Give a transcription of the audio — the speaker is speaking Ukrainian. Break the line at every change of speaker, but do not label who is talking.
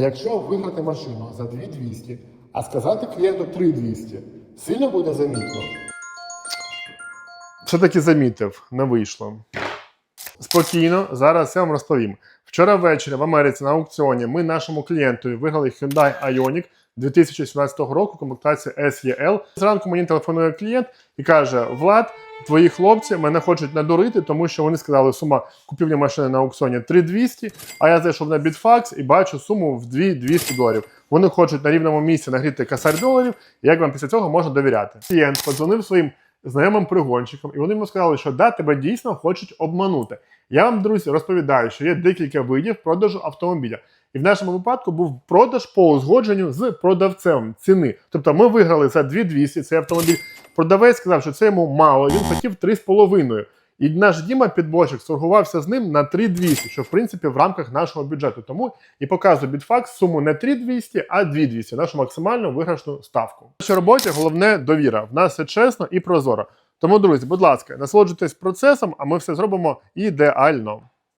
Якщо виграти машину за 2200, а сказати клієнту 3200, сильно буде замітно? Все-таки замітив, не вийшло. Спокійно, зараз я вам розповім. Вчора ввечері в Америці на аукціоні ми нашому клієнту виграли Hyundai Ioniq 2017 року, комплектація SEL. Зранку мені телефонує клієнт і каже: Влад, твої хлопці мене хочуть надурити, тому що вони сказали, сума купівлі машини на аукціоні 3200, а я зайшов на Bitfax і бачу суму в 2200 доларів. Вони хочуть на рівному місці нагріти косарь доларів. Як вам після цього можна довіряти? Клієнт подзвонив своїм знайомим пригонщикам, і вони йому сказали, що да, тебе дійсно хочуть обманути. Я вам, друзі, розповідаю, що є декілька видів продажу автомобіля. І в нашому випадку був продаж по узгодженню з продавцем ціни. Тобто ми виграли за 2200 цей автомобіль. Продавець сказав, що це йому мало, він хотів 3,5. І наш Діма підборщик сторгувався з ним на 3200, що в принципі в рамках нашого бюджету. Тому і показую Bitfax суму не 3200, а 2200, нашу максимальну виграшну ставку. В нашій роботі головне довіра. В нас все чесно і прозоро. Тому, друзі, будь ласка, насолоджуйтесь процесом, а ми все зробимо ідеально.